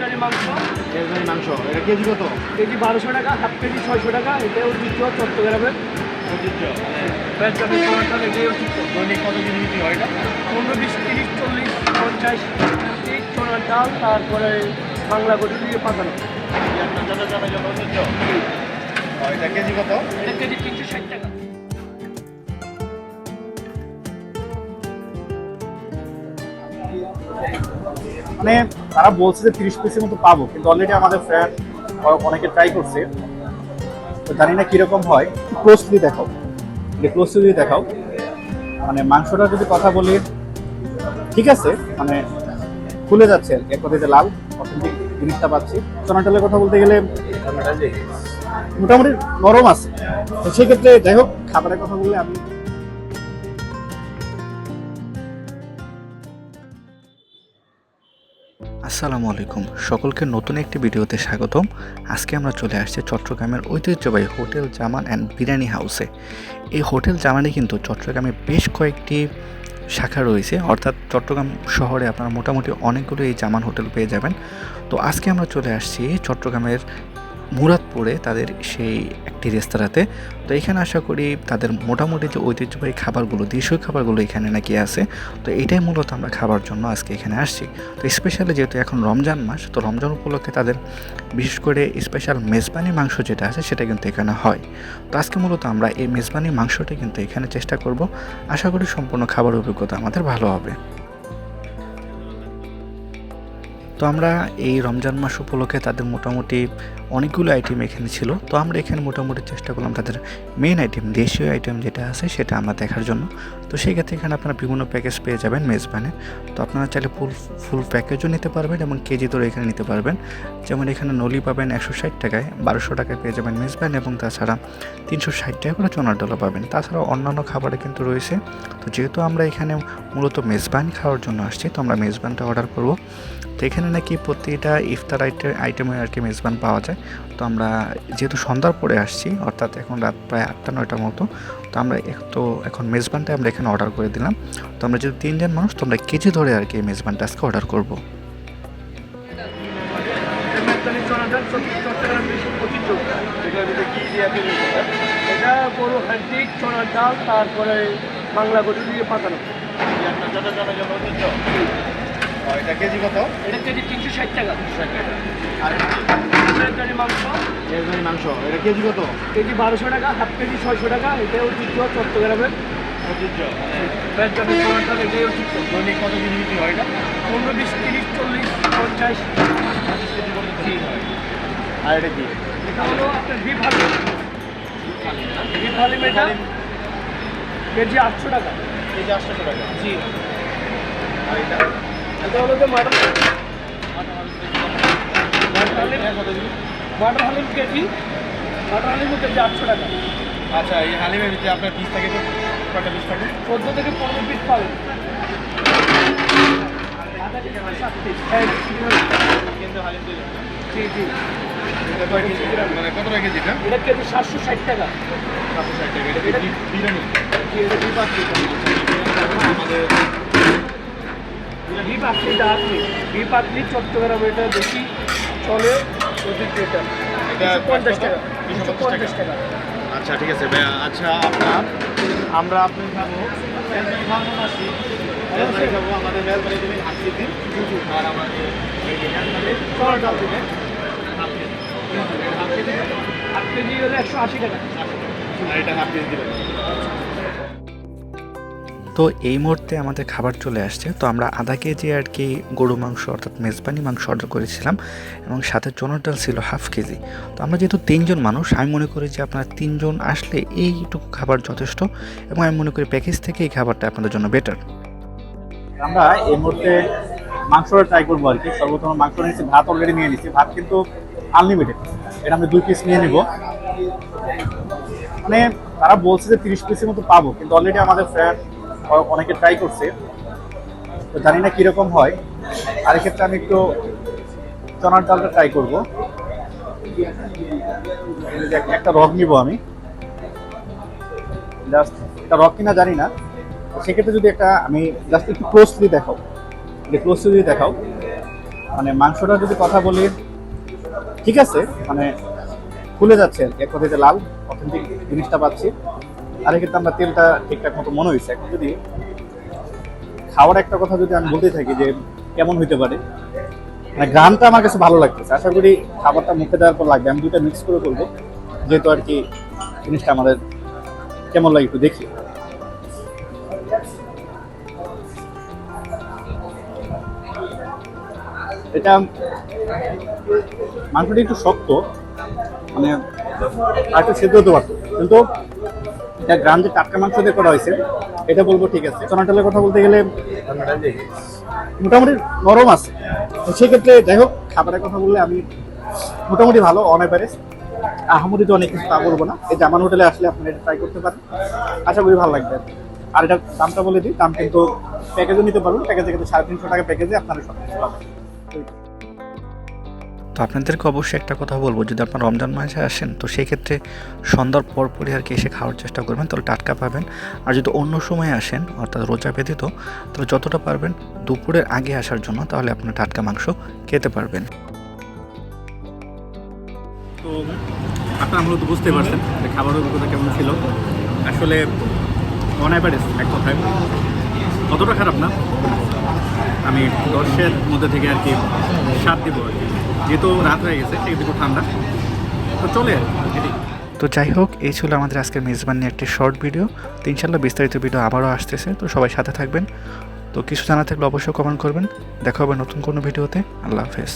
মেজবানি মাংস। মেজবানি মাংস এটা কেজি কত? কেজি বারোশো টাকা হাফ কেজি ছয়শো টাকা এটা ঐতিহ্য চট্টগ্রামের। ঐতিহ্য দৈনিক কত কেজি বিক্রি হয় এটা? পনেরো বিশ তিরিশ চল্লিশ পঞ্চাশ এই ছোলার ডাল তারপরে বাংলা গরু দিয়ে ও, এটা কেজি কত? এটা কেজি তিনশো ষাট টাকা। মানে তারা বলছে যে তিরিশ পিসের মতো পাবো কিন্তু অলরেডি আমাদের ফ্রেন্ড অনেকে ট্রাই করছে। তো জানি না কীরকম হয়। ক্লোজলি দেখাও। ক্লোজলি যদি দেখাও। মানে মাংসটা যদি কথা বলি ঠিক আছে মানে খুলে যাচ্ছে আর কি। এক কথায় যে লাল অথেন্টিক জিনিসটা পাচ্ছি। চনাটালের কথা বলতে গেলে মোটামুটি নরম আছে। তো সেক্ষেত্রে যাই হোক খাবারের কথা বললে আমি আসসালামু আলাইকুম। সকলকে নতুন একটি ভিডিওতে স্বাগতম। আজকে আমরা চলে আসছি চট্টগ্রামের ঐতিহ্যবাহী হোটেল জামান অ্যান্ড বিরিয়ানি হাউসে। এই হোটেল জামানে কিন্তু চট্টগ্রামে বেশ কয়েকটি শাখা রয়েছে। অর্থাৎ চট্টগ্রাম শহরে আপনারা মোটামুটি অনেকগুলো এই জামান হোটেল পেয়ে যাবেন। তো আজকে আমরা চলে আসছি চট্টগ্রামের মুরাদপুরে তাদের সেই একটি রেস্তোরাঁতে। তো এখানে আশা করি তাদের মোটামুটি যে ঐতিহ্যবাহী খাবারগুলো, দেশীয় খাবারগুলো এখানে নাকি আছে। তো এটাই মূলত আমরা খাবার জন্য আজকে এখানে আসছি। তো স্পেশালি যেহেতু এখন রমজান মাস, তো রমজান উপলক্ষে তাদের বিশেষ করে স্পেশাল মেজবানি মাংস যেটা আছে, সেটা কিন্তু এখানে হয়। তো আজকে মূলত আমরা এই মেজবানি মাংসটা কিন্তু এখানে চেষ্টা করব। আশা করি সম্পূর্ণ খাবার অভিজ্ঞতা আমাদের ভালো হবে। তো আমরা এই রমজান মাস উপলক্ষে তাদের মোটামুটি অনেকগুলো আইটেম এখানে ছিল। তো আমরা এখানে মোটামুটি চেষ্টা করলাম তাদের মেন আইটেম দেশীয় আইটেম যেটা আছে সেটা আমরা দেখার জন্য। তো সেই ক্ষেত্রে এখানে আপনারা বিভিন্ন প্যাকেজ পেয়ে যাবেন মেজবানে। তো আপনারা চাইলে ফুল ফুল প্যাকেজও নিতে পারবেন এবং কেজি ধরে এখানে নিতে পারবেন। যেমন এখানে নলি পাবেন একশো ষাট টাকায়, বারোশো টাকায় পেয়ে যাবেন মেজবান এবং তাছাড়া তিনশো ষাট টাকা করে চনার ডলা পাবেন। তাছাড়া অন্যান্য খাবারে কিন্তু রয়েছে। তো যেহেতু আমরা এখানে মূলত মেজবান খাওয়ার জন্য আসছি, তো আমরা মেজবানটা অর্ডার করব। তো এখানে নাকি প্রতিটা ইফতার আইটেম আইটেমে আর কি মেজবান পাওয়া যায়। তো আমরা যেহেতু সন্ধ্যার পরে আসছি অর্থাৎ এখন রাত প্রায় আটটা নয়টার মতো তো আমরা এক- তো এখন মেজবানটা আমরা এখানে অর্ডার করে দিলাম। তো আমরা যেহেতু তিনজন মানুষ তো আমরা কেজি ধরে আর কি এই মেজবানটা আজকে অর্ডার করব। এটা ডাল তারপরে বাংলা গরু দিয়ে পাতানো এটা কেজি কত এটা কেজি তিনশো ষাট টাকা। আর এটা মাংস? মেজবানি মাংস। এটা কেজি কত? কেজি বারোশো টাকা হাফ কেজি ছয়শো টাকা। এটা ঐতিহ্য চট্টগ্রামের। ঐতিহ্য মেজবানি চড়াটাল এটাই ঐতিহ্য দৈনিক কত কেজি বিক্রি হয় এটা? পনেরো বিশ তিরিশ চল্লিশ পঞ্চাশ। কেজি পর্যন্ত হয় আর এটা কি? এটা হলো আপনার বিফ হালিম। বিফ হালিম এটা কেজি আটশো টাকা। কেজি আটশোশো টাকা। জি। আর এটা এটা হলো যে mutton. Mutton mutton haleem KG mutton haleem KG আটশো টাকা আচ্ছা এই হালিমের ভিতরে আপনার পিস থাকে, তো কটা পিস থাকে? চোদ্দ থেকে পনেরো পিস পাবেন মানে কত টাকা সাতশো ষাট টাকা সাতশো ষাট টাকা এটা আসলে এটা বেশি চলে এটা। পঞ্চাশ টাকা। পঞ্চাশ টাকা। আচ্ছা ঠিক আছে ভাইয়া আচ্ছা আপনার আমরা আপনি খাব। খাব আমাদের মেজবানি দেবেন হাফ কেজি আর আমাদের ডাল দেবেন। Half KG. হলে একশো আশি টাকা। আর এটা হাফ কেজি দেবেন। তো এই মুহূর্তে আমাদের খাবার চলে আসছে। তো আমরা আধা কেজি আর কি গরু মাংস অর্থাৎ মেজবানি মাংস অর্ডার করেছিলাম এবং সাথে চনার ডাল ছিল হাফ কেজি। তো আমরা যেহেতু তিনজন মানুষ, আমি মনে করি যে আপনারা তিনজন আসলে এইটুকু খাবার যথেষ্ট এবং আমি মনে করি প্যাকেজ থেকে এই খাবারটা আপনাদের জন্য বেটার আমরা এই মুহূর্তে মাংসটা ট্রাই করব আর কি। সর্বপ্রথম মাংস নিয়েছি, ভাত অলরেডি নিয়ে নিচ্ছি ভাত কিন্তু আনলিমিটেড এটা আমি দুই পিস নিয়ে নিব। মানে তারা বলছে যে তিরিশ পিসের মতো পাবো, কিন্তু অলরেডি আমাদের ফ্রেন্ড অনেকে ট্রাই করছে। তো জানি না কীরকম হয়। আর এক্ষেত্রে আমি একটু চনার ডালটা ট্রাই করব। একটা রক নিব আমি। জাস্ট এটা রক কিনা জানি না। সেক্ষেত্রে যদি একটা, আমি জাস্ট একটু ক্লোজলি দেখাও। একটু ক্লোজলি যদি দেখাও। মানে মাংসটা যদি কথা বলি, ঠিক আছে মানে খুলে যাচ্ছে। এক কথাতে লাল অথেন্টিক জিনিসটা পাচ্ছি। আর এক্ষেত্রে আমরা তেলটা ঠিকঠাক মতো মনে হয়েছে এখন যদি খাওয়ার একটা কথা যদি আমি বলতে থাকি যে কেমন হইতে পারে মানে গ্রামটা আমার কাছে ভালো লাগতেছে। আশা করি খাবারটা মুখে দেওয়ার পর লাগবে। আমি দুটা মিক্স করে করব, যেহেতু আর কি জিনিসটা আমাদের কেমন লাগে একটু দেখি। এটা মাংসটা একটু শক্ত মানে আর একটু সেদ্ধ হতে পারতো। কিন্তু এটা গ্রাম যে টাটকা মাংস দিয়ে করা হয়েছে, এটা বলব ঠিক আছে। চনাটালের কথা বলতে গেলে মোটামুটি নরম আছে। সেক্ষেত্রে যাই হোক, খাবারের কথা বললে আমি মোটামুটি ভালো অন অ্যাভারেজ আহামরি তো অনেক কিছু তা বলব না। এই জামান হোটেলে আসলে আপনি এটা ট্রাই করতে পারেন। আশা করি ভালো লাগবে। আর এটার দামটা বলে দিই, দাম কিন্তু প্যাকেজও নিতে পারবেন। প্যাকেজে কিন্তু সাড়ে তিনশো টাকা প্যাকেজে আপনারা সব কিছু পাবেন। তো আপনাদেরকে অবশ্যই একটা কথা বলব, যদি আপনার রমজান মাসে আসেন, তো সেই ক্ষেত্রে সন্ধ্যার পরপরই আর কি এসে খাওয়ার চেষ্টা করবেন, তাহলে টাটকা পাবেন। আর যদি অন্য সময় আসেন, অর্থাৎ রোজা ব্যতীত, তাহলে যতটা পারবেন দুপুরের আগে আসার জন্য, তাহলে আপনার টাটকা মাংস খেতে পারবেন। তো আপনারা মূলত বুঝতে পারছেন খাবার অভিজ্ঞতা কেমন ছিল। আসলে অন অ্যাভারেজ এক কথায় অতটা খারাপ না? আমি দশের মধ্যে থেকে আর কি সাত দিব আর কি। যেহেতু রাত হয়ে গেছে, সেহেতু একটু ঠান্ডা। তো চলে তো যাই হোক, এই ছিল আমাদের আজকের মেজবান নিয়ে একটি শর্ট ভিডিও তো ইনশাল্লাহ বিস্তারিত ভিডিও আবারও আসতেছে, তো সবাই সাথে থাকবেন। তো কিছু জানা থাকলে অবশ্যই কমেন্ট করবেন। দেখা হবে নতুন কোনো ভিডিওতে আল্লাহ হাফেজ।